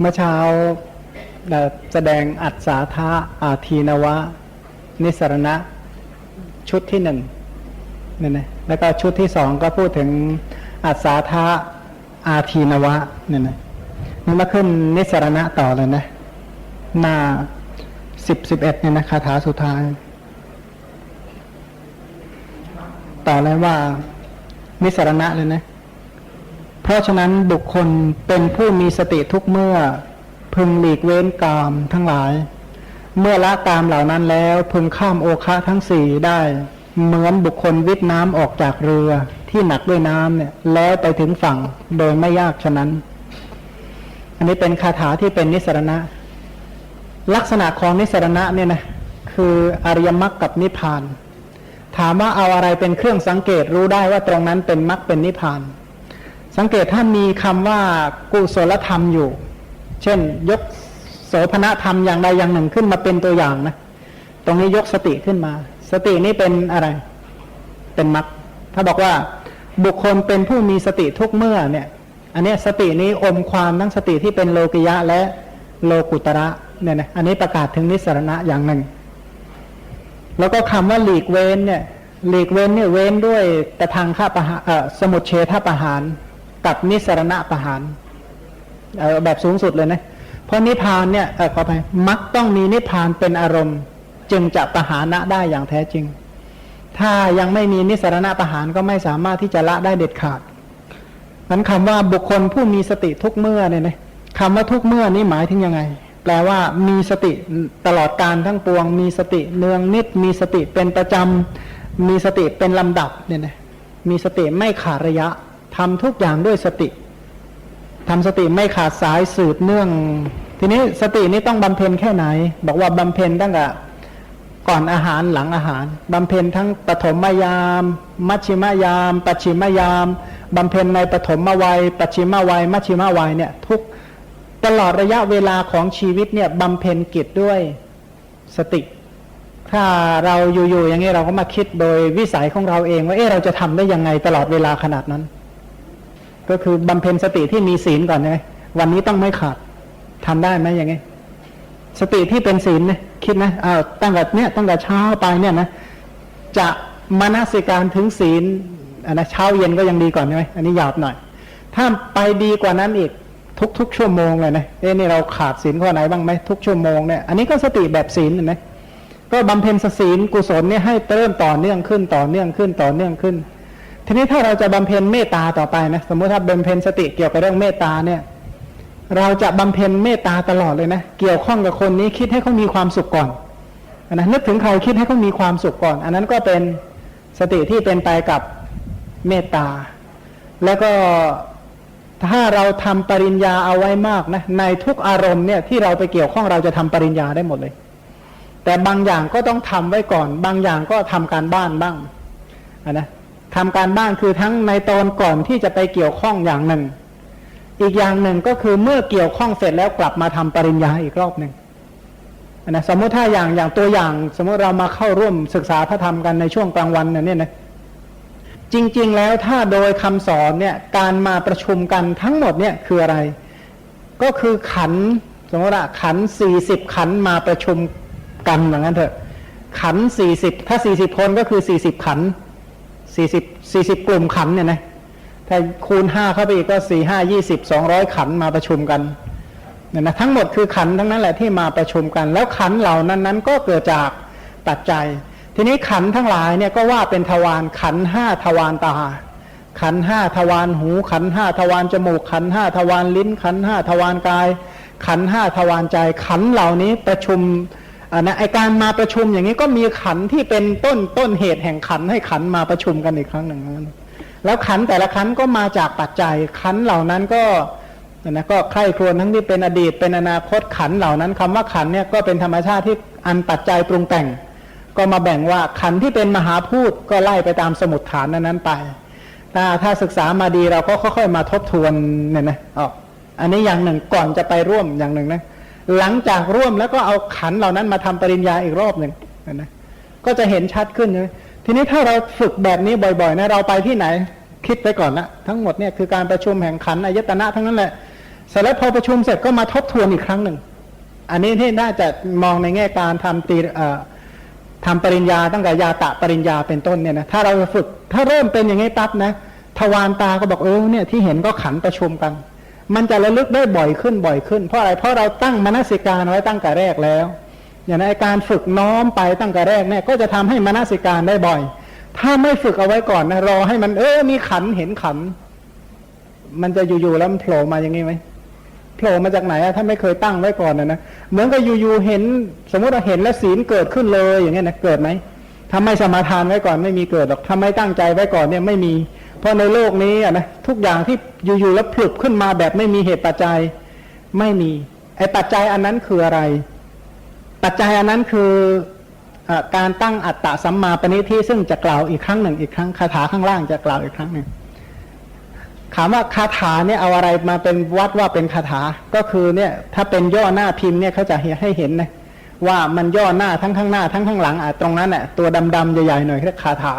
เมื่อเช้าแสดงอัศาธาอาทีนวะ นิสรณะ ชุดที่หนึ่งเนี่ยนะแล้วก็ชุดที่สองก็พูดถึงอัศาธาอาทีนวะเนี่ยนะนี่มาขึ้นนิสรณะต่อเลยนะหน้าสิบสิบเอ็ดเนี่ยนะคาถาสุดท้าย ต่อเลยว่า นิสรณะเลยนะ ราะฉะนั้นบุคคลเป็นผู้มีสติทุกเมื่อ พึงหลีกเว้นกามทั้งหลาย เมื่อละกามเหล่านั้นแล้วพึงข้ามโอคะทั้งสี่ได้ เหมือนบุคคลวิทน้ำออกจากเรือที่หนักด้วยน้ำเนี่ยแล้วไปถึงฝั่งโดยไม่ยากฉะนั้น อันนี้เป็นคาถาที่เป็นนิสรณะ ลักษณะของนิสรณะเนี่ยนะคืออริยมรรคกับนิพพาน ถามว่าเอาอะไรเป็นเครื่องสังเกตรู้ได้ว่าตรงนั้นเป็นมรรคเป็นนิพพาน สังเกตถ้ามีคำว่ากุศลธรรมอยู่ เช่น ยกโสภณธรรมอย่างใดอย่างหนึ่งขึ้นมาเป็นตัวอย่างนะ ตรงนี้ยกสติขึ้นมา สตินี่เป็นอะไร เป็นมรรคถ้าบอกว่าบุคคลเป็นผู้มีสติทุกเมื่อเนี่ย อันนี้สตินี้อมความทั้งสติที่เป็นโลกิยะและโลกุตระเนี่ยนะอันนี้ประกาศถึงนิสรณะอย่างหนึ่ง แล้วก็คำว่าหลีกเว้นเนี่ย หลีกเว้นเนี่ยเว้นด้วยตะทางข้าประหารสมุทเฉทประหาร กับนิสรณะประหารเออแบบสูงสุดเลยนะ เพราะนิพานเนี่ยเออขอไปมักต้องมีนิพานเป็นอารมณ์ จึงจะประหารณะได้อย่างแท้จริง ถ้ายังไม่มีนิสรณะประหารก็ไม่สามารถที่จะละได้เด็ดขาดนั้นคำว่าบุคคลผู้มีสติทุกเมื่อเนี่ยนะคำว่าทุกเมื่อนี้หมายถึงยังไง แปลว่ามีสติตลอดการทั้งปวง มีสติเนืองนิด มีสติเป็นประจำมีสติเป็นลำดับเนี่ยนะมีสติไม่ขาดระยะ ทำทุกอย่างด้วยสติทำสติไม่ขาดสายสืบเนื่อง ทีนี้สตินี้ต้องบำเพ็ญแค่ไหน บอกว่าบำเพ็ญตั้งแต่ก่อนอาหารหลังอาหารบำเพ็ญทั้งปฐมยาม มัชชิมยาม ปัจฉิมยามบำเพ็ญในปฐมวัย ปัจฉิมวัย มัชชิมวัยเนี่ยทุกตลอดระยะเวลาของชีวิตเนี่ยบำเพ็ญกิจด้วยสติ ถ้าเราอยู่ๆอย่างนี้เราก็มาคิดโดยวิสัยของเราเองว่าเอ๊ะเราจะทำได้ยังไงตลอดเวลาขนาดนั้น ก็คือบำเพ็ญสติที่มีศีลก่อนใช่ไหมวันนี้ต้องไม่ขาดทำได้ไหมอย่างนี้สติที่เป็นศีลเนี่ยคิดนะอ้าวตั้งแต่เนี่ยตั้งแต่เช้าไปเนี่ยนะจะมานาสิการถึงศีลอันนะเช้าเย็นก็ยังดีก่อนใช่ไหมอันนี้หยาบหน่อย ถ้าไปดีกว่านั้นอีกทุกๆชั่วโมงเลยนะเอ้นี่เราขาดศีลข้อไหนบ้างไหมทุกชั่วโมงเนี่ยอันนี้ก็สติแบบศีลเห็นไหมก็บำเพ็ญศีลกุศลเนี่ยให้เริ่มต่อเนื่องขึ้นต่อเนื่องขึ้นต่อเนื่องขึ้น ทีนี้ถ้าเราจะบำเพ็ญเมตตาต่อไปนะสมมติถ้าบำเพ็ญสติเกี่ยวกับเรื่องเมตตาเนี่ย เราจะบำเพ็ญเมตตาตลอดเลยนะเกี่ยวข้องกับคนนี้คิดให้เขามีความสุขก่อนนะนึกถึงใครคิดให้เขามีความสุขก่อน อันนั้นก็เป็นสติที่เป็นไปกับเมตตา แล้วก็ถ้าเราทำปริญญาเอาไว้มากนะในทุกอารมณ์เนี่ยที่เราไปเกี่ยวข้องเราจะทำปริญญาได้หมดเลย แต่บางอย่างก็ต้องทำไว้ก่อน บางอย่างก็ทำการบ้านบ้างอะนะ ทำการบ้านคือทั้งในตอนก่อนที่จะไปเกี่ยวข้องอย่างหนึ่ง อีกอย่างหนึ่งก็คือเมื่อเกี่ยวข้องเสร็จแล้วกลับมาทำปริญญาอีกรอบหนึ่งนะสมมติถ้าอย่างอย่างตัวอย่าง สมมติเรามาเข้าร่วมศึกษาพระธรรมกันในช่วงกลางวันเนี่ยนะจริง ๆ แล้วถ้าโดยคำสอนเนี่ยการมาประชุมกันทั้งหมดเนี่ยคืออะไร ก็คือขันสมมติว่าขันสี่สิบขันมาประชุมกันอย่างนั้นเถอะขันสี่สิบถ้าสี่สิบคนก็คือสี่สิบขัน สี่สิบสี่สิบกลุ่มขันเนี่ยนะถ้าคูณห้าเข้าไปอีกก็สี่ห้ายี่สิบสองร้อยขันมาประชุมกันเนี่ยนะทั้งหมดคือขันทั้งนั้นแหละที่มาประชุมกัน แล้วขันเหล่านั้นนั้นก็เกิดจากปัจจัย ทีนี้ขันทั้งหลายเนี่ยก็ว่าเป็นทวารขันห้าทวารตา ขันห้าทวารหู ขันห้าทวารจมูก ขันห้าทวารลิ้น ขันห้าทวารกาย ขันห้าทวารใจ ขันเหล่านี้ประชุม นะไอการมาประชุมอย่างนี้ก็มีขันที่เป็นต้นต้นเหตุแห่งขันให้ขันมาประชุมกันอีกครั้งหนึ่งนะแล้วขันแต่ละขันก็มาจากปัจจัยขันเหล่านั้นก็นะก็ใคร่ครวญทั้งที่เป็นอดีตเป็นอนาคตขันเหล่านั้นคำว่าขันเนี่ยก็เป็นธรรมชาติที่อันปัจจัยปรุงแต่ง ก็มาแบ่งว่าขันที่เป็นมหาพูดก็ไล่ไปตามสมุดฐานนั้นๆไป ถ้าถ้าศึกษามาดีเราก็ค่อยๆมาทบทวนเนี่ยนะอ๋ออันนี้อย่างหนึ่งก่อนจะไปร่วมอย่างหนึ่งนะ หลังจากร่วมแล้วก็เอาขันเหล่านั้นมาทำปริญญาอีกรอบหนึ่งนะก็จะเห็นชัดขึ้นเลยทีนี้ถ้าเราฝึกแบบนี้บ่อยๆนะเราไปที่ไหน คิดไปก่อนละทั้งหมดเนี่ยคือการประชุมแห่งขันอายตนะทั้งนั้นแหละเสร็จแล้วพอประชุมเสร็จก็มาทบทวนอีกครั้งหนึ่ง อันนี้ที่น่าจะมองในแง่การทำตีเอ่อทำปริญญาตั้งแต่ยาตะปริญญาเป็นต้นเนี่ยนะถ้าเราฝึกถ้าเริ่มเป็นอย่างนี้ปั๊บนะทวารตาก็บอกเออเนี่ยที่เห็นก็ขันประชุมกัน มันจะระลึกได้บ่อยขึ้นบ่อยขึ้น เพราะอะไรเพราะเราตั้งมนสิการไว้ตั้งแต่แรกแล้ว อย่างในการฝึกน้อมไปตั้งแต่แรกเนี่ยก็จะทำให้มนสิการได้บ่อย ถ้าไม่ฝึกเอาไว้ก่อนนะรอให้มันเออมีขันเห็นขัน มันจะอยู่ๆแล้วมันโผล่มาอย่างนี้ไหมโผล่มาจากไหนอะถ้าไม่เคยตั้งไว้ก่อนนะนะเหมือนกับอยู่ๆเห็น สมมติเราเห็นแล้วศีลเกิดขึ้นเลยอย่างเงี้ยนะเกิดไหมถ้าไม่สมาทานไว้ก่อนไม่มีเกิดหรอกถ้าไม่ตั้งใจไว้ก่อนเนี่ยไม่มี เพราะในโลกนี้นะทุกอย่างที่อยู่ๆแล้วผลุบขึ้นมาแบบไม่มีเหตุปัจจัยไม่มีไอ้ปัจจัยอันนั้นคืออะไร ปัจจัยอันนั้นคืออการตั้งอัตตะสัมมาปณิทิซึ่งจะกล่าวอีกครั้งหนึ่งอีกครั้งคาถาข้างล่างจะกล่าวอีกครั้งหนึ่งถามว่าคาถาเนี่ยเอาอะไรมาเป็นวัดว่าเป็นคาถาก็คือเนี่ยถ้าเป็นย่อหน้าพิมพ์เนี่ยเขาจะให้เห็นนะว่ามันย่อหน้าทั้งข้างหน้าทั้งข้างหลังอะตรงนั้นน่ะตัวดำๆใหญ่ๆหน่อยเรียกคาถา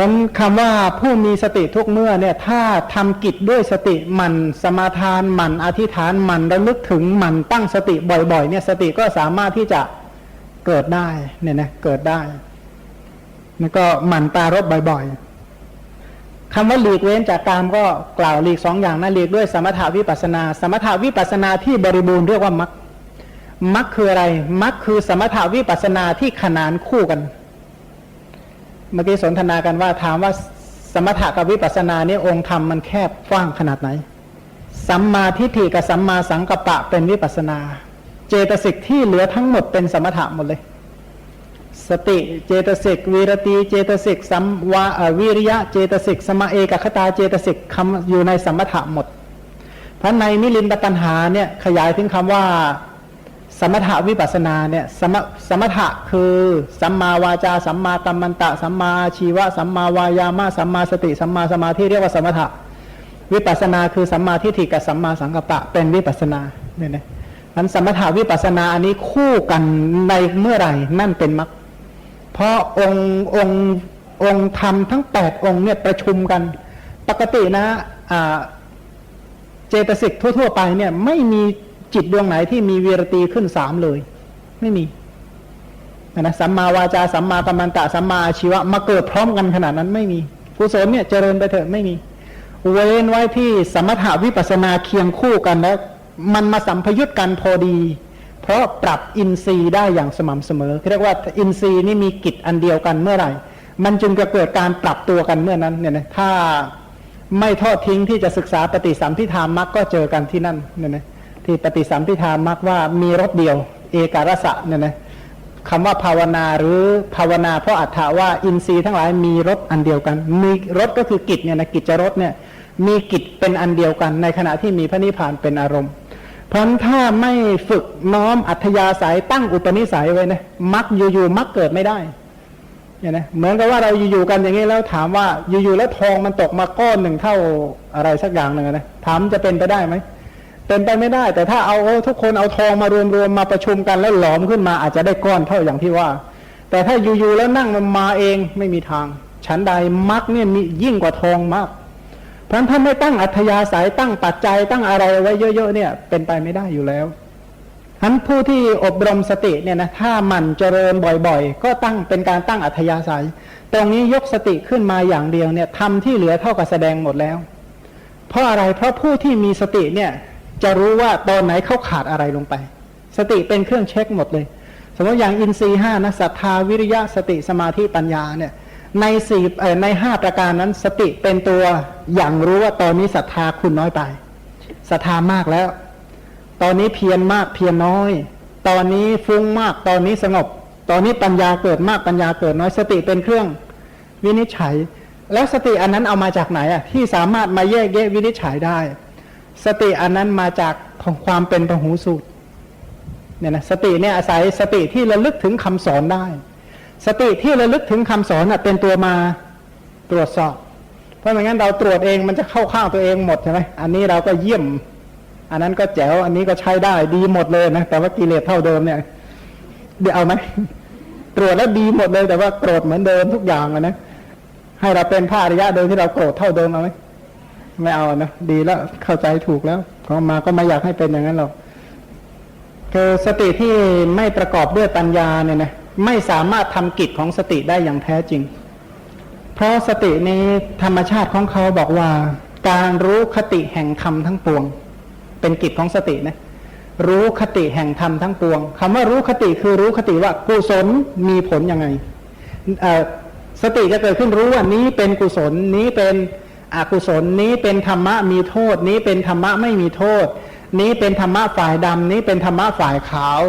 พราะคำว่าผู้มีสติทุกเมื่อเนี่ยถ้าทำกิจด้วยสติหมันสมาทานหมันอธิษฐานหมันระลึกถึงหมันตั้งสติบ่อยๆเนี่ยสติก็สามารถที่จะเกิดได้เนี่ยนะเกิดได้แล้วก็หมันปรารบบ่อยๆคำว่าหลีกเว้นจากกามก็กล่าวหลีกสองอย่างนะหลีกด้วยสมถาวิปัสนา สมถาวิปัสนาที่บริบูรณ์เรียกว่ามัคมัคคืออะไรมัคคือสมถาวิปัสนาที่ขนานคู่กัน เมื่อกี้สนทนากันว่าถามว่าสมถะกับวิปัสสนาเนี่ยองค์ธรรมมันแคบกว้างขนาดไหน สัมมาทิฏฐิกับสัมมาสังกัปปะเป็นวิปัสสนา เจตสิกที่เหลือทั้งหมดเป็นสมถะหมดเลย สติเจตสิกวีรตีเจตสิกสัมวาวิริยะเจตสิกสมาเอกคตาเจตสิกคำอยู่ในสมถะหมดเพราะในมิลินตปัญหาเนี่ยขยายถึงคำว่า สมถะวิปัสนาเนี่ยสมสมถะคือสัมมาวาจาสัมมากัมมันตะ สัมมาชีวะสัมมาวายามะสัมมาสติสัมมาสมาธิเรียกว่าสมถะ วิปัสนาคือสัมมาทิฏฐิกับสัมมาสังกัปปะเป็นวิปัสนาเนี่ยนะนั้นสมถะวิปัสสนาอันนี้คู่กันในเมื่อไหร่นั่นเป็นมรรคเพราะองค์องค์องค์ธรรมทั้งแปดองค์เนี่ยประชุมกัน ปกตินะอ่าเจตสิกทั่ว ๆ ไปเนี่ยไม่มี จิตดวงไหนที่มีวีรตีขึ้นสามเลย ไม่มีนะสัมมาวาจาสัมมากัมมันตะสัมมาอาชีวะมาเกิดพร้อมกันขนาดนั้นไม่มีกุศลเนี่ยเจริญไปเถอะไม่มี เว้นไว้ที่สมถาวิปัสนาเคียงคู่กันแล้ว มันมาสัมพยุตกันพอดี เพราะปรับอินทรีย์ได้อย่างสม่ำเสมอเรียกว่าอินทรีย์นี่มีกิจอันเดียวกันเมื่อไหร่ มันจึงจะเกิดการปรับตัวกันเมื่อนั้นเนี่ยนะถ้าไม่ทอดทิ้งที่จะศึกษาปฏิสัมพิธามักก็เจอกันที่นั่นเนี่ยนะ ที่ปฏิสัมพิธามักว่ามีรถเดียว เอการสะเนี่ยนะคำว่าภาวนาหรือภาวนาเพราะอัตถาว่าอินทรีย์ทั้งหลายมีรถอันเดียวกัน มีรถก็คือกิจเนี่ยนะกิจจรถเนี่ยมีกิจเป็นอันเดียวกัน ในขณะที่มีพระนิพพานเป็นอารมณ์ เพราะถ้าไม่ฝึกน้อมอัธยาศัยตั้งอุปนิสัยไว้นะมักอยู่ๆมักเกิดไม่ได้เนี่ยนะเหมือนกับว่าเราอยู่ๆกันอย่างนี้แล้วถามว่าอยู่ๆแล้วทองมันตกมาก้อนหนึ่งเท่าอะไรสักอย่างหนึ่งนะถามจะเป็นไปได้ไหม เป็นไปไม่ได้ แต่ถ้าเอาทุกคนเอาทองมารวมๆมาประชุมกันแล้วหลอมขึ้นมาอาจจะได้ก้อนเท่าอย่างที่ว่า แต่ถ้าอยู่ๆแล้วนั่งมันมาเองไม่มีทางฉันใดมักเนี่ยมียิ่งกว่าทองมาก เพราะฉะนั้นถ้าไม่ตั้งอัธยาศัยตั้งปัจจัยตั้งอะไรไว้เยอะๆเนี่ย เป็นไปไม่ได้อยู่แล้วทั้นผู้ที่อบรมสติเนี่ยนะถ้ามันเจริญบ่อยๆ ก็ตั้งเป็นการตั้งอัธยาศัย ตรงนี้ยกสติขึ้นมาอย่างเดียวเนี่ยทำที่เหลือเท่ากับแสดงหมดแล้ว เพราะอะไรเพราะผู้ที่มีสติเนี่ย จะรู้ว่าตอนไหนเขาขาดอะไรลงไป สติเป็นเครื่องเช็คหมดเลย สมมติอย่างอินทรีย์ห้านะศรัทธาวิริยะสติสมาธิปัญญาเนี่ยในสี่ในห้าประการนั้นสติเป็นตัวอย่างรู้ว่าตอนนี้ศรัทธาคุณน้อยไปศรัทธามากแล้ว ตอนนี้เพียรมากเพียรน้อย ตอนนี้ฟุ้งมาก ตอนนี้สงบ ตอนนี้ปัญญาเกิดมากปัญญาเกิดน้อยสติเป็นเครื่องวินิจฉัย แล้วสติอันนั้นเอามาจากไหนอะที่สามารถมาแยกแยะวินิจฉัยได้ สติอันนั้นมาจากของความเป็นพหูสูตรเนี่ยนะสติเนี่ยอาศัยสติที่ระลึกถึงคำสอนได้ สติที่ระลึกถึงคำสอนอะเป็นตัวมาตรวจสอบ เพราะไม่งั้นเราตรวจเองมันจะเข้าข้างตัวเองหมดใช่ไหมอันนี้เราก็เยี่ยม อันนั้นก็แจ๋วอันนี้ก็ใช้ได้ดีหมดเลยนะแต่ว่ากิเลสเท่าเดิมเนี่ยเดี๋ยวเอาไหมตรวจแล้วดีหมดเลยแต่ว่าโกรธเหมือนเดิมทุกอย่างอะนะให้เราเป็นพระอริยะโดยที่เราโกรธเท่าเดิมเอาไหม ไม่เอานะดีแล้วเข้าใจถูกแล้วพองมาก็ไม่อยากให้เป็นอย่างนั้นหรอกคือสติที่ไม่ประกอบด้วยปัญญาเนี่ยนะไม่สามารถทำกิจของสติได้อย่างแท้จริง เพราะสตินี้ธรรมชาติของเขาบอกว่า การรู้คติแห่งธรรมทั้งปวง เป็นกิจของสตินะรู้คติแห่งธรรมทั้งปวงคำว่ารู้คติคือรู้คติว่ากุศลมีผลยังไงสติจะเกิดขึ้นรู้ว่านี้เป็นกุศลนี้เป็น อกุศลนี้เป็นธรรมะมีโทษ นี้เป็นธรรมะไม่มีโทษ นี้เป็นธรรมะฝ่ายดำนี้เป็นธรรมะฝ่ายขาว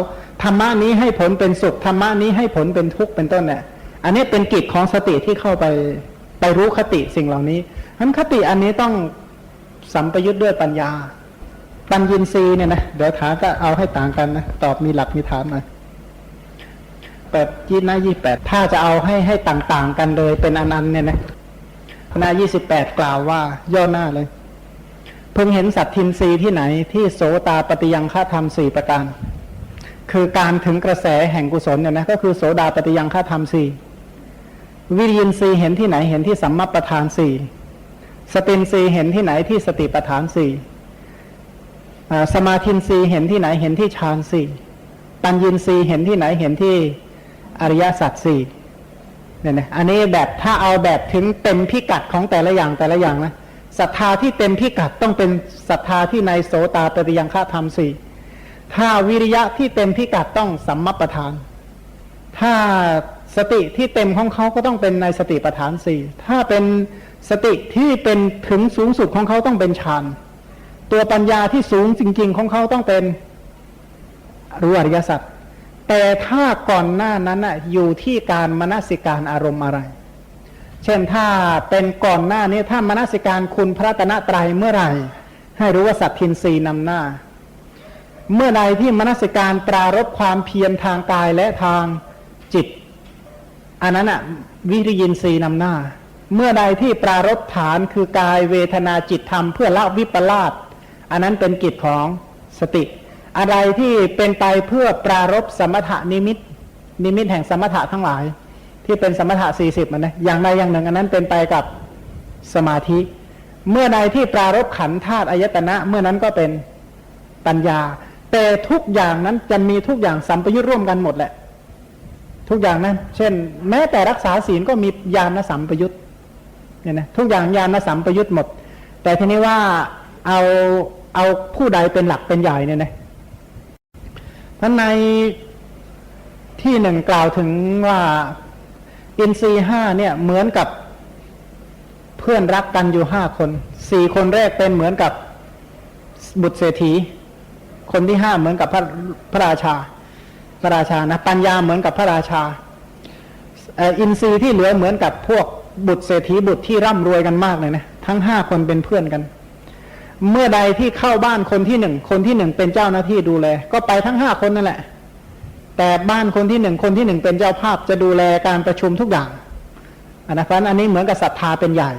ธรรมะนี้ให้ผลเป็นสุขธรรมะนี้ให้ผลเป็นทุกข์เป็นต้นเนี่ยอันนี้เป็นกิจของสติที่เข้าไปไปรู้คติสิ่งเหล่านี้ทั้นคติอันนี้ต้องสัมปยุทธ์ด้วยปัญญา ปัญญินรีเนี่ยนะเดี๋ยวถามก็เอาให้ต่างกันนะตอบมีหลักมีฐานหน่อยแปดยี่หน้ายี่แปดถ้าจะเอาให้ให้ต่างๆ กันเลยเป็นอันอันๆเนี่ยนะ หน้ายี่สิบแปดกล่าวว่า ย่อหน้าเลย เพิ่งเห็นสัตทินรีที่ไหนที่โสตาปฏิยังฆาธรรมสี่ประการ คือการถึงกระแสแห่งกุศลเนี่ยนะก็คือโสดาปฏิยังฆาธรรมสี่วิริยินรีเห็นที่ไหนเห็นที่สัมมาประธานสี่สตินรีเห็นที่ไหนที่สติประธานสี่สมาธินรีเห็นที่ไหนเห็นที่ฌานสี่ปัญญินรีเห็นที่ไหนเห็นที่อริยสัจสี่ เนี่ยนะอันนี้แบบถ้าเอาแบบถึงเต็มพิกัดของแต่ละอย่างแต่ละอย่างนะศรัทธาที่เต็มพิกัดต้องเป็นศรัทธาที่ในโสตาปฏิยังฆาธรรมสี่ถ้าวิริยะที่เต็มพิกัดต้องสัมมประธาน ถ้าสติที่เต็มของเขาก็ต้องเป็นในสติประธานสี่ถ้าเป็นสติที่เป็นถึงสูงสุดของเขาต้องเป็นฌานตัวปัญญาที่สูงจริง ๆ ของเขาต้องเป็นรู้อริยสัจ แต่ถ้าก่อนหน้านั้นน่ะอยู่ที่การมนสิการอารมณ์อะไร เช่นถ้าเป็นก่อนหน้านี้ถ้ามนสิการคุณพระตนะตรัยเมื่อไหร่ ให้รู้ว่าสัตทินรีนำหน้า เมื่อใดที่มนสิการปรารบความเพียรทางกายและทางจิต อันนั้นอะวิริยินทรีนำหน้า เมื่อใดที่ปรารบฐานคือกายเวทนาจิตธรรมเพื่อละวิปลาสอันนั้นเป็นกิจของสติ อะไรที่เป็นไปเพื่อปรารบสมถะนิมิต นิมิตแห่งสมถะทั้งหลาย ที่เป็นสมถะสี่สิบมันนะอย่างใดอย่างหนึ่ง อันนั้นเป็นไปกับสมาธิ เมื่อใดที่ปรารบขันธ์ธาตุอายตนะ เมื่อนั้นก็เป็นปัญญา แต่ทุกอย่างนั้นจะมีทุกอย่างสัมปยุทธ์ร่วมกันหมดแหละ ทุกอย่างนั้น เช่น แม้แต่รักษาศีลก็มีญาณสัมปยุทธ์เนี่ยนะทุกอย่างญาณสัมปยุทธ์หมด แต่ทีนี้ว่าเอาเอาผู้ใดเป็นหลักเป็นใหญ่เนี่ยนะ ท่านในที่หนึ่งกล่าวถึงว่าอินทรีห้าเนี่ยเหมือนกับเพื่อนรักกันอยู่ห้าคนสี่คนแรกเป็นเหมือนกับบุตรเศรษฐี คนที่ห้าเหมือนกับพระพระราชา พระราชานะปัญญาเหมือนกับพระราชาอินทรีย์ที่เหลือเหมือนกับพวกบุตรเศรษฐีบุตรที่ร่ำรวยกันมากเลยนะทั้งห้าคนเป็นเพื่อนกัน เมื่อใดที่เข้าบ้านคนที่หนึ่งคนที่หนึ่งเป็นเจ้าหน้าที่ดูแล ก็ไปทั้งห้าคนนั่นแหละ แต่บ้านคนที่หนึ่งคนที่หนึ่งเป็นเจ้าภาพจะดูแลการประชุมทุกอย่างอันนั้นอันนี้เหมือนกับศรัทธาเป็นใหญ่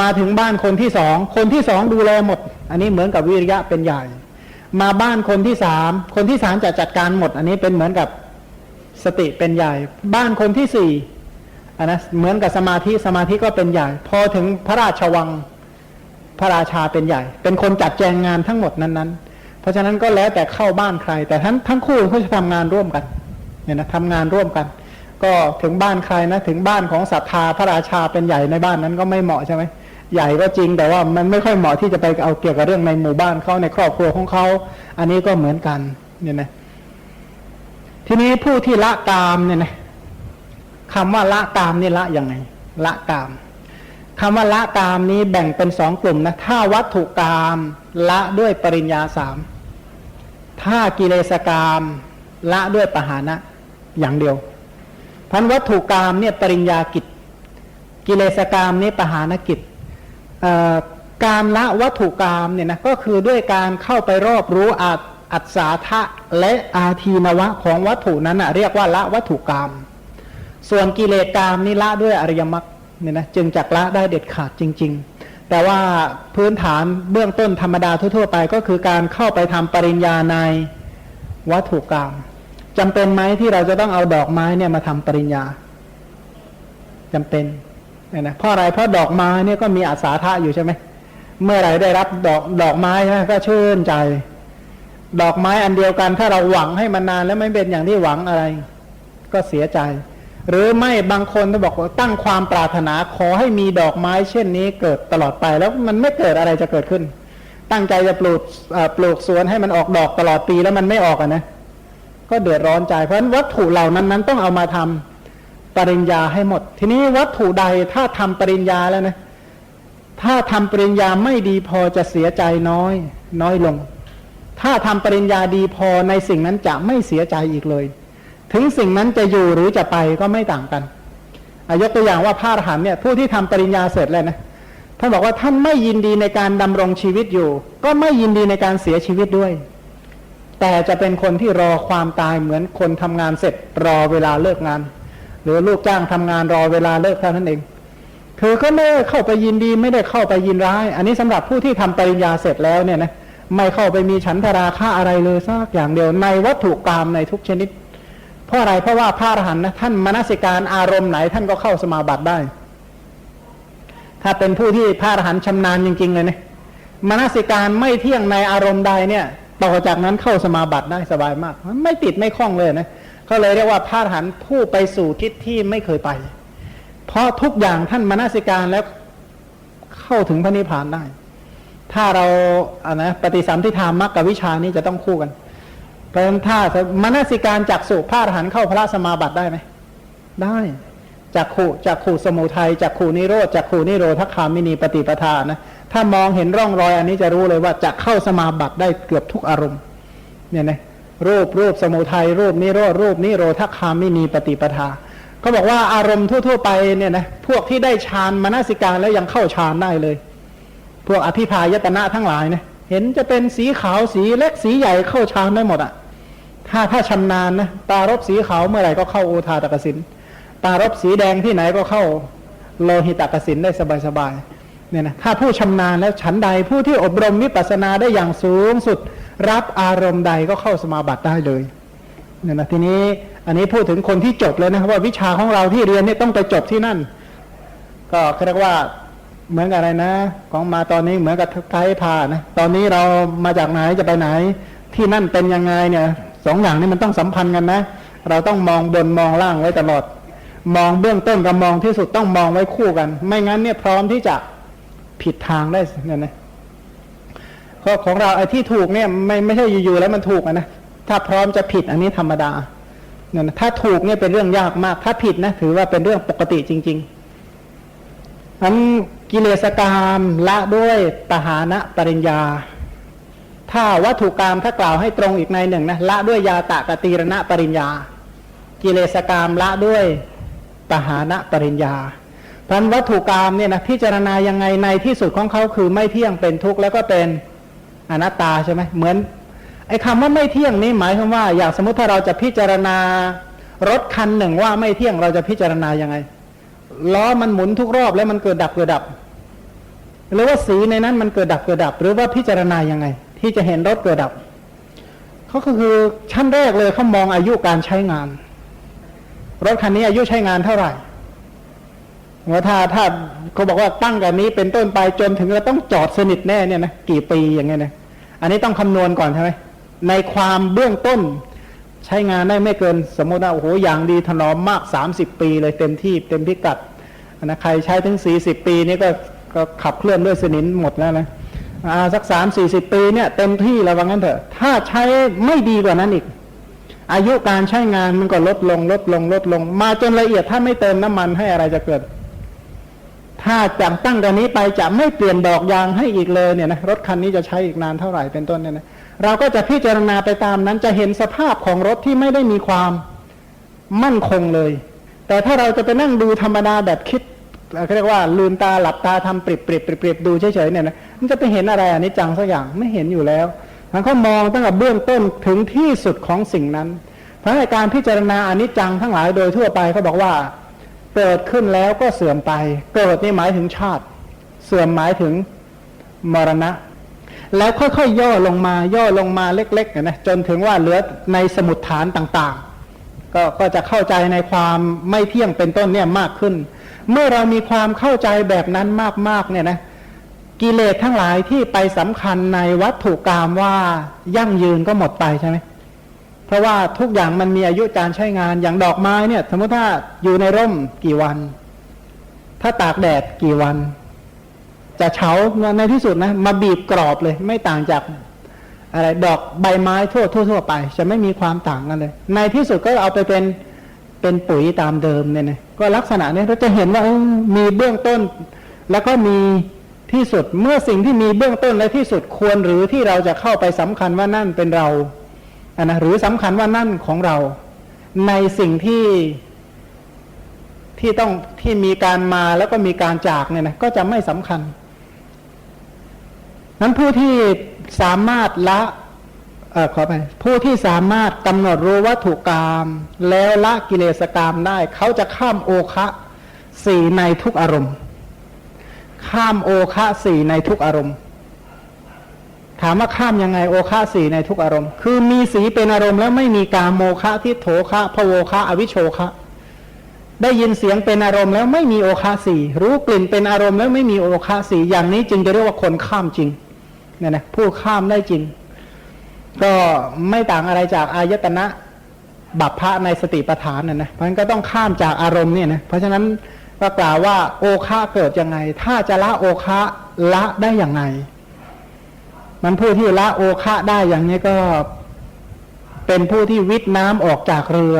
มาถึงบ้านคนที่สองคนที่สองดูแลหมด อันนี้เหมือนกับวิริยะเป็นใหญ่ มาบ้านคนที่สามคนที่สามจะจัดการหมด อันนี้เป็นเหมือนกับสติเป็นใหญ่ บ้านคนที่สี่อันนะเหมือนกับสมาธิสมาธิก็เป็นใหญ่ พอถึงพระราชวัง พระราชาเป็นใหญ่ เป็นคนจัดแจงงานทั้งหมดนั้นๆ เพราะฉะนั้นก็แล้วแต่เข้าบ้านใคร แต่ทั้งทั้งคู่เขาจะทำงานร่วมกันเนี่ยนะทำงานร่วมกัน ก็ถึงบ้านใครนะถึงบ้านของศรัทธาพระราชาเป็นใหญ่ในบ้านนั้นก็ไม่เหมาะใช่ไหมใหญ่ก็จริงแต่ว่ามันไม่ค่อยเหมาะที่จะไปเอาเกี่ยวกับเรื่องในหมู่บ้านเขาในครอบครัวของเขาอันนี้ก็เหมือนกันเนี่ยนะทีนี้ผู้ที่ละกามเนี่ยนะคำว่าละกามนี่ละยังไง ละกาม คำว่าละกามนี้แบ่งเป็นสองกลุ่มนะถ้าวัตถุกามละด้วยปริญญาสามถ้ากิเลสกามละด้วยปหานะอย่างเดียวพันวัตถุกามเนี่ยปริญญากิจ กิเลสกามนี่ปหานกิจการละวัตถุกามเนี่ยนะก็คือด้วยการเข้าไปรอบรู้อาอัศาทะและอาทีนวะของวัตถุนั้นนะเรียกว่าละวัตถุกาม ส่วนกิเลสกามนี่ละด้วยอริยมรรค เนี่ยนะจึงจักละได้เด็ดขาดจริง ๆ แต่ว่าพื้นฐานเบื้องต้นธรรมดาทั่วๆไปก็คือการเข้าไปทำปริญญาในวัตถุกรรมจำเป็นไหมที่เราจะต้องเอาดอกไม้เนี่ยมาทำปริญญาจำเป็นเนี่ยนะเพราะอะไรเพราะดอกไม้เนี่ยก็มีอาสาทะอยู่ใช่ไหมเมื่อไหร่ได้รับดอกดอกไม้นะก็ชื่นใจ ดอกไม้อันเดียวกันถ้าเราหวังให้มันนานแล้วไม่เป็นอย่างที่หวังอะไร ก็เสียใจ หรือไม่บางคนก็บอกว่าตั้งความปรารถนาขอให้มีดอกไม้เช่นนี้เกิดตลอดไปแล้วมันไม่เกิดอะไรจะเกิดขึ้น ตั้งใจจะปลูกปลูกสวนให้มันออกดอกตลอดปีแล้วมันไม่ออกอะนะก็เดือดร้อนใจเพราะวัตถุเหล่านั้นนั้นต้องเอามาทำปริญญาให้หมด ทีนี้วัตถุใดถ้าทำปริญญาแล้วนะถ้าทำปริญญาไม่ดีพอจะเสียใจน้อย น้อยลง ถ้าทำปริญญาดีพอในสิ่งนั้นจะไม่เสียใจอีกเลย ถึงสิ่งนั้นจะอยู่หรือจะไปก็ไม่ต่างกันอายกตัวอย่างว่าพระอรหันต์เนี่ยผู้ที่ทำปริญญาเสร็จแล้วนะท่านบอกว่าท่านไม่ยินดีในการดำรงชีวิตอยู่ ก็ไม่ยินดีในการเสียชีวิตด้วย แต่จะเป็นคนที่รอความตายเหมือนคนทำงานเสร็จรอเวลาเลิกงาน หรือลูกจ้างทำงานรอเวลาเลิกเท่านั้นเองคือก็ไม่เข้าไปยินดีไม่ได้เข้าไปยินร้าย อันนี้สำหรับผู้ที่ทำปริญญาเสร็จแล้วเนี่ยนะไม่เข้าไปมีฉันทราคะอะไรเลยสักอย่างเดียวในวัตถุกรรมในทุกชนิด เพราะอะไรเพราะว่าพระอรหันต์นะท่านมนสิการอารมณ์ไหนท่านก็เข้าสมาบัติได้ ถ้าเป็นผู้ที่พระอรหันต์ชำนาญจริง ๆ เลยเนี่ยมนสิการไม่เที่ยงในอารมณ์ใดเนี่ย ต่อจากนั้นเข้าสมาบัติได้สบายมากไม่ติดไม่คล้องเลยนะก็เลยเรียกว่าพระอรหันต์ผู้ไปสู่ทิศที่ไม่เคยไป เพราะทุกอย่างท่านมนสิการแล้วเข้าถึงพระนิพพานได้ ถ้าเราอ่านะปฏิสัมพิธามรรคกับวิชานี้จะต้องคู่กัน เพราะฉะนั้นถ้ามนสิการจากสุพระอรหันต์เข้าพระสมาบัติได้ไหมได้จากขู่จากขู่สมุทัยจากขู่นิโรธจากขู่นิโรธคามินีปฏิปทานะถ้ามองเห็นร่องรอยอันนี้จะรู้เลยว่าจะเข้าสมาบัติได้เกือบทุกอารมณ์เนี่ยนะรูปรูปสมุทัยรูปนิโรธรูปนิโรธคามินีปฏิปทาเขาบอกว่าอารมณ์ทั่ว ๆ ไปเนี่ยนะพวกที่ได้ฌานมนสิการแล้วยังเข้าฌานได้เลย พวกอภิพายตนะทั้งหลายเนี่ยเห็นจะเป็นสีขาวสีเล็กสีใหญ่เข้าฌานได้หมดอะ ถ้าถ้าชำนาญนะตารบสีขาวเมื่อไหร่ก็เข้าโอทาตกสิน ตารบสีแดงที่ไหนก็เข้าโลหิตกสินได้สบายๆเนี่ยนะถ้าผู้ชำนาญแล้วฉันใดผู้ที่อบรมวิปัสสนาได้อย่างสูงสุด รับอารมณ์ใดก็เข้าสมาบัติได้เลยเนี่ยนะทีนี้อันนี้พูดถึงคนที่จบเลยนะครับว่าวิชาของเราที่เรียนเนี่ยต้องไปจบที่นั่น ก็เรียกว่าเหมือนกับอะไรนะ ของมาตอนนี้เหมือนกับไกด์พานะตอนนี้เรามาจากไหนจะไปไหน ที่นั่นเป็นยังไงเนี่ย สองอย่างนี้มันต้องสัมพันธ์กันนะ เราต้องมองบนมองล่างไว้ตลอด มองเบื้องต้นกับมองที่สุดต้องมองไว้คู่กัน ไม่งั้นเนี่ยพร้อมที่จะผิดทางได้เนี่ยนะเพราะของเราไอ้ที่ถูกเนี่ยไม่ไม่ใช่อยู่ๆแล้วมันถูกนะถ้าพร้อมจะผิดอันนี้ธรรมดาเนี่ยนะถ้าถูกเนี่ยเป็นเรื่องยากมาก ถ้าผิดนะถือว่าเป็นเรื่องปกติจริงๆนั้นกิเลสกรรมละด้วยตหานะปริญญา ถ้าวัตถุกรรมถ้ากล่าวให้ตรงอีกในหนึ่งนะละด้วยยาตะกตีรณะปริญญา กิเลสกรรมละด้วยตหานะปริญญาพันวัตถุกรรมเนี่ยนะพิจารณายังไงในที่สุดของเขาคือไม่เที่ยงเป็นทุกข์แล้วก็เป็นอนัตตาใช่ไหมเหมือนไอ้คำว่าไม่เที่ยงนี้หมายความว่า อย่างสมมติถ้าเราจะพิจารณารถคันหนึ่งว่าไม่เที่ยงเราจะพิจารณายังไงล้อมันหมุนทุกรอบแล้วมันเกิดดับเกิดดับ หรือว่าสีในนั้นมันเกิดดับเกิดดับ หรือว่าพิจารณายังไง ที่จะเห็นรถเกิดดับเขาก็คือชั้นแรกเลยเขามองอายุการใช้งาน รถคันนี้อายุใช้งานเท่าไหร่ว่าถ้าถ้าเขาบอกว่าตั้งแต่นี้เป็นต้นไปจนถึงเราต้องจอดสนิทแน่เนี่ยนะกี่ปีอย่างเงี้ยนะอันนี้ต้องคำนวณก่อนใช่ไหมในความเบื้องต้นใช้งานได้ไม่เกินสมมติว่าโอ้โหอย่างดีถนอมมากสามสิบปีเลยเต็มที่เต็มพิกัดนะใครใช้ถึงสี่สิบปีนี่ก็ก็ขับเคลื่อนด้วยสนิมหมดแล้วนะ สักสามสี่สิบปีเนี่ยเต็มที่แล้วว่างั้นเถอะ ถ้าใช้ไม่ดีกว่านั้นอีก อายุการใช้งานมันก็ลดลง ลดลง ลดลง มาจนละเอียดถ้าไม่เติมน้ำมันให้อะไรจะเกิด ถ้าจากตั้งแต่นี้ไปจะไม่เปลี่ยนดอกยางให้อีกเลยเนี่ยนะรถคันนี้จะใช้อีกนานเท่าไหร่เป็นต้นเนี่ยนะเราก็จะพิจารณาไปตามนั้นจะเห็นสภาพของรถที่ไม่ได้มีความมั่นคงเลย แต่ถ้าเราจะไปนั่งดูธรรมดาแบบคิด เขาเรียกว่าลืมตาหลับตาทำปริบปริบปริบปริบดูเฉยๆเนี่ยนะมันจะไปเห็นอะไรอันนี้จังสักอย่างไม่เห็นอยู่แล้วมันก็มองตั้งแต่เบื้องต้นถึงที่สุดของสิ่งนั้นเพราะในการพิจารณาอนิจจังทั้งหลายโดยทั่วไปเขาบอกว่าเกิดขึ้นแล้วก็เสื่อมไป เกิดนี่หมายถึงชาติ เสื่อมหมายถึงมรณะ แล้วค่อยๆย่อลงมาย่อลงมาเล็กๆนะจนถึงว่าเหลือในสมุดฐานต่างๆ ก็ก็จะเข้าใจในความไม่เที่ยงเป็นต้นเนี่ยมากขึ้น เมื่อเรามีความเข้าใจแบบนั้นมากๆเนี่ยนะกิเลสทั้งหลายที่ไปสำคัญในวัตถุกรรมว่ายั่งยืนก็หมดไปใช่ไหมเพราะว่าทุกอย่างมันมีอายุการใช้งานอย่างดอกไม้เนี่ย สมมติถ้าอยู่ในร่มกี่วัน ถ้าตากแดดกี่วัน จะเฉาในที่สุดนะ มาบีบกรอบเลย ไม่ต่างจากอะไรดอกใบไม้ทั่วทั่วทั่วไป จะไม่มีความต่างกันเลย ในที่สุดก็เอาไปเป็นเป็นปุ๋ยตามเดิมเนี่ยนะ ก็ลักษณะนี้เราจะเห็นว่ามีเบื้องต้น แล้วก็มีที่สุดเมื่อสิ่งที่มีเบื้องต้นและที่สุดควรหรือที่เราจะเข้าไปสำคัญว่านั่นเป็นเราอะนะหรือสำคัญว่านั่นของเรา ในสิ่งที่ที่ต้องที่มีการมาแล้วก็มีการจากเนี่ยนะก็จะไม่สำคัญนั้นผู้ที่สามารถละ ออขอไปผู้ที่สามารถกำหนดรู้วัตถุกรรมแล้วละกิเลสกรรมได้ เขาจะข้ามโอคะสี่ในทุกอารมณ์ ข้ามโอคะสี่ในทุกอารมณ์ ถามว่าข้ามยังไงโอคะสี่ในทุกอารมณ์ คือมีสีเป็นอารมณ์แล้วไม่มีการโมคะทิโถคะพะโวคะอวิชโชคะได้ยินเสียงเป็นอารมณ์แล้วไม่มีโอคาสีรู้กลิ่นเป็นอารมณ์แล้วไม่มีโอคาสีอย่างนี้จึงจะเรียกว่าคนข้ามจริงเนี่ยนะผู้ข้ามได้จริง ก็ไม่ต่างอะไรจากอายตนะบัพพะในสติปัฏฐานน่ะนะเพราะฉะนั้นก็ต้องข้ามจากอารมณ์เนี่ยนะเพราะฉะนั้นก็กล่าวว่าโอคาเกิดยังไง ถ้าจะละโอคะละได้อย่างไง มันผู้ที่ละโอคะได้อย่างนี้ก็เป็นผู้ที่วิทย์น้ำออกจากเรือ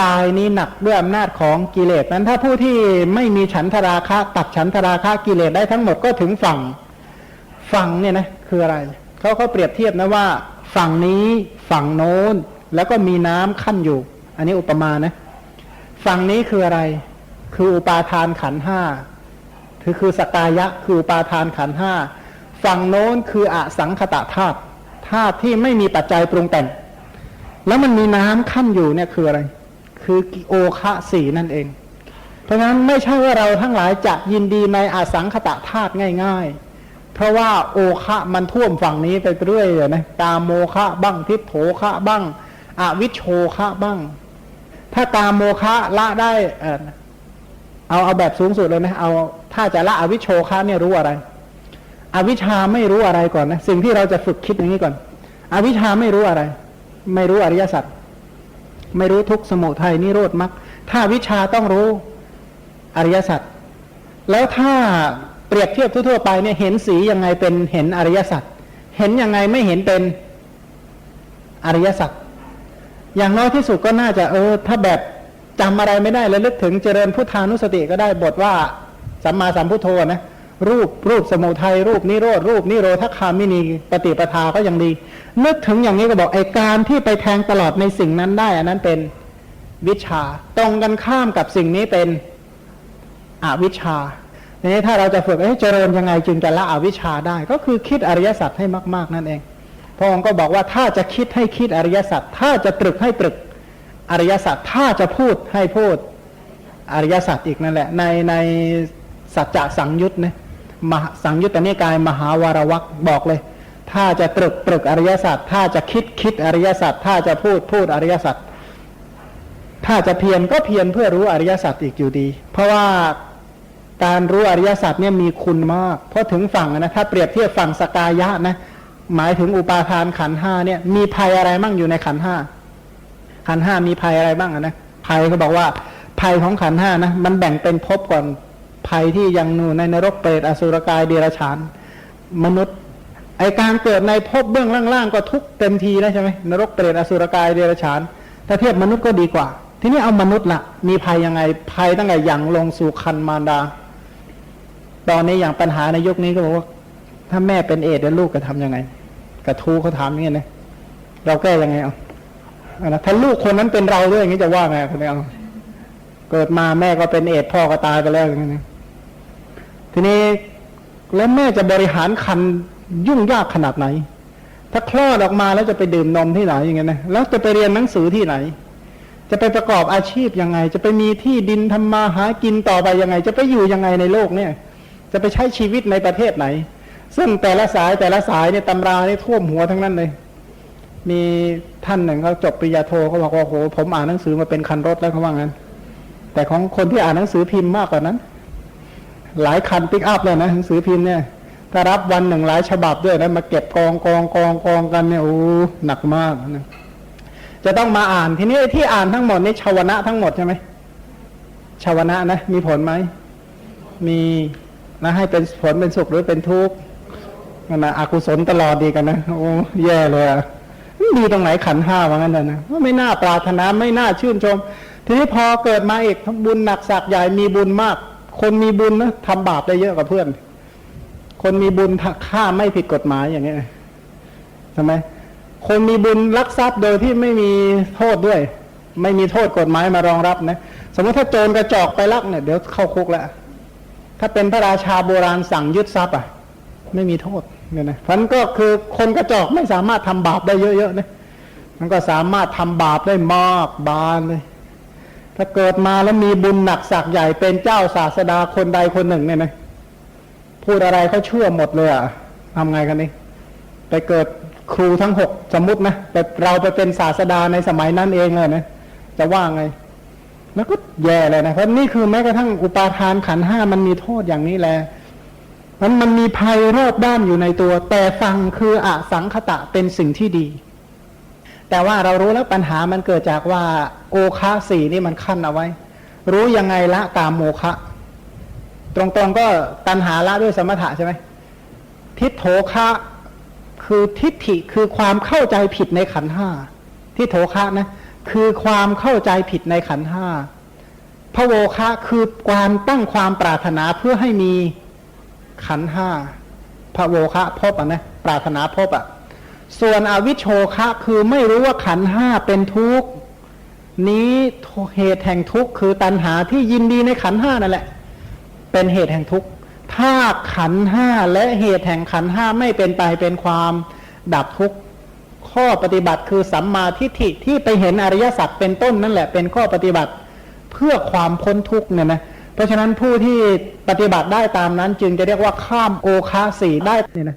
กายนี้หนักด้วยอำนาจของกิเลสนั้นถ้าผู้ที่ไม่มีฉันทราคะตัดฉันทราคะกิเลสได้ทั้งหมดก็ถึงฝั่งฝั่งเนี่ยนะคืออะไรเขาเขาเปรียบเทียบนะว่า ฝั่งนี้ฝั่งโน้น แล้วก็มีน้ำขั้นอยู่ อันนี้อุปมานะ ฝั่งนี้คืออะไร คืออุปาทานขันห้าคือคือสกายะคืออุปาทานขันห้าฝั่งโน้นคืออสังขตะธาตุธาตุที่ไม่มีปัจจัยปรุงแต่ง แล้วมันมีน้ำขั้นอยู่เนี่ยคืออะไร คือโอคะสีนั่นเอง เพราะฉะนั้นไม่ใช่ว่าเราทั้งหลายจะยินดีในอสังขตะธาตุง่าย ๆ เพราะว่าโอคะมันท่วมฝั่งนี้ไปเรื่อยเลยนะตามโมคะบ้างทิพโถคะบ้างอวิชโชคะบ้าง ถ้าตามโมคะละได้เอาเอาแบบสูงสุดเลยนะเอาถ้าจะละอวิชโชคะเนี่ยรู้อะไร อวิชชาไม่รู้อะไรก่อนนะสิ่งที่เราจะฝึกคิดอย่างนี้ก่อน อวิชชาไม่รู้อะไร ไม่รู้อริยสัจไม่รู้ทุกข์สมุทัยนิโรธมรรคถ้าวิชาต้องรู้อริยสัจแล้วถ้า เปรียบเทียบทั่วๆไปเนี่ยเห็นสียังไงเป็นเห็นอริยสัจเห็นยังไงไม่เห็นเป็นอริยสัจอย่างน้อยที่สุดก็น่าจะเออ ถ้าแบบจำอะไรไม่ได้แล้วลึกถึงเจริญพุทธานุสติก็ได้บทว่าสัมมาสัมพุทโธนะรูปรูปสมุทัยรูปนิโรธรูปนิโรธคามินีปฏิปทาก็ยังดีนึกถึงอย่างนี้ก็บอกไอการที่ไปแทงตลอดในสิ่งนั้นได้ อันนั้นเป็นวิชา ตรงกันข้ามกับสิ่งนี้เป็นอวิชชา นี้ถ้าเราจะฝึกเจริญยังไงจึงจะละอวิชชาได้ ก็คือคิดอริยสัจให้มากๆนั่นเองพระองค์ก็บอกว่าถ้าจะคิดให้คิดอริยสัจถ้าจะตรึกให้ตรึกอริยสัจถ้าจะพูดให้พูดอริยสัจอีกนั่นแหละ ในในสัจจะสังยุตเนี่ยมหสังยุตตนิกายมหาวารวักบอกเลย ถ้าจะตรึกตรึกอริยสัจถ้าจะคิดคิดอริยสัจถ้าจะพูดพูดอริยสัจถ้าจะเพียรก็เพียรเพื่อรู้อริยสัจอีกอยู่ดี เพราะว่า การรู้อริยสัจเนี่ยมีคุณมาก เพราะถึงฝั่งนะถ้าเปรียบเทียบฝั่งสกายะนะหมายถึงอุปาทานขันห้าเนี่ยมีภัยอะไรบ้างอยู่ในขันห้าขันห้ามีภัยอะไรบ้างนะภัยเขาบอกว่าภัยของขันห้านะมันแบ่งเป็นภพก่อนภัยที่ยังอยู่ในนรกเปรตอสุรกายเดรัจฉานมนุษย์ไอการเกิดในภพเบื้องล่างๆก็ทุกเต็มทีแล้วใช่ไหมนรกเปรตอสุรกายเดรัจฉานถ้าเทียบมนุษย์ก็ดีกว่า ทีนี้เอามนุษย์ละมีภัยยังไงภัยตั้งแต่อย่างลงสู่คันมารดา ตอนนี้อย่างปัญหาในยุคนี้ก็บอกว่า ถ้าแม่เป็นเอดแล้วลูกจะทำยังไง กระทูเขาถามอย่างนี้ยนะเราแก้ยังไงเอานะถ้าลูกคนนั้นเป็นเราด้วยอย่างนี้จะว่าไงคุณเอาเกิดมาแม่ก็เป็นเอดพ่อก็ตายไปแล้วอย่างนี้ยทีนี้แล้วแม่จะบริหารคันยุ่งยากขนาดไหน ถ้าคลอดออกมาแล้วจะไปดื่มนมที่ไหนอย่างเงี้ยนะแล้วจะไปเรียนหนังสือที่ไหน จะไปประกอบอาชีพยังไง จะไปมีที่ดินทำมาหากินต่อไปยังไง จะไปอยู่ยังไงในโลกเนี่ย จะไปใช้ชีวิตในประเทศไหน ซึ่งแต่ละสายแต่ละสายเนี่ยตำราเนี่ยท่วมหัวทั้งนั้นเลย มีท่านหนึ่งเขาจบปริญญาโทเขาบอกว่าโหผมอ่านหนังสือมาเป็นคันรถแล้วเขาว่างั้น แต่ของคนที่อ่านหนังสือพิมพ์มากกว่านั้น หลายคันปิกอัพเลยนะหนังสือพิมพ์เนี่ยถ้ารับวันหนึ่งหลายฉบับด้วยแล้วมาเก็บกองกองกองกองกันเนี่ยโอ้หนักมากนะจะต้องมาอ่านทีนี้ที่อ่านทั้งหมดนี่ชาวนะทั้งหมดใช่ไหมชาวนะนะมีผลไหมมี นะให้เป็นผลเป็นสุขหรือเป็นทุกข์นั่นนะอกุศลตลอดดีกันนะโอ้แย่เลยอะดีตรงไหนขันห้าว่างั้นนะนะไม่น่าปรารถนาไม่น่าชื่นชม ทีนี้พอเกิดมาอีกบุญหนักสักใหญ่มีบุญมาก คนมีบุญนะทำบาปได้เยอะกว่าเพื่อน คนมีบุญฆ่าไม่ผิดกฎหมายอย่างเงี้ยใช่ไหมคนมีบุญลักทรัพย์โดยที่ไม่มีโทษด้วย ไม่มีโทษกฎหมายมารองรับนะ สมมติถ้าโจรกระจอกไปลักเนี่ยเดี๋ยวเข้าคุกแล้ว ถ้าเป็นพระราชาโบราณสั่งยึดทรัพย์อะ ไม่มีโทษเนี่ยนะพันก็คือคนกระจอกไม่สามารถทำบาปได้เยอะๆนะมันก็สามารถทำบาปได้มากบานเลย ถ้าเกิดมาแล้วมีบุญหนักสักใหญ่เป็นเจ้าศาสดาคนใดคนหนึ่งเนี่ยนะพูดอะไรเขาเชื่อหมดเลยอะทำไงกันนี่ไปเกิดครูทั้งหกสมมุตินะแต่เราไปเป็นศาสดาในสมัยนั้นเองเลยนะจะว่าไง แล้วก็แย่เลยนะเพราะนี่คือแม้กระทั่งอุปาทานขันห้ามันมีโทษอย่างนี้แหละมันมันมีภัยรอบด้านอยู่ในตัว แต่ฟังคืออสังคตะเป็นสิ่งที่ดี แต่ว่าเรารู้แล้วปัญหามันเกิดจากว่า โอคาสี่นี่มันขั้นเอาไว้ รู้ยังไงละกามโมคะ ตรงๆก็ตันหาละด้วยสมถะใช่ไหมทิฏโถคะคือทิฏฐิคือความเข้าใจผิดในขันห้าทิฏโถคะนะ คือความเข้าใจผิดในขันห้าพระโวคะคือความตั้งความปรารถนาเพื่อให้มีขันห้าพระโวคะพบอะนะปรารถนาพบอะ ส่วนอวิชโชคะคือไม่รู้ว่าขันห้าเป็นทุกข์นี้เหตุแห่งทุกข์คือตัณหาที่ยินดีในขันห้านั่นแหละ เป็นเหตุแห่งทุกข์ถ้าขันห้าและเหตุแห่งขันห้าไม่เป็นไปเป็นความดับทุกข์ ข้อปฏิบัติคือสัมมาทิฏฐิที่ไปเห็นอริยสัจเป็นต้นนั่นแหละเป็นข้อปฏิบัติเพื่อความพ้นทุกข์เนี่ยนะเพราะฉะนั้นผู้ที่ปฏิบัติได้ตามนั้นจึงจะเรียกว่าข้ามโอคาสีได้เนี่ยนะ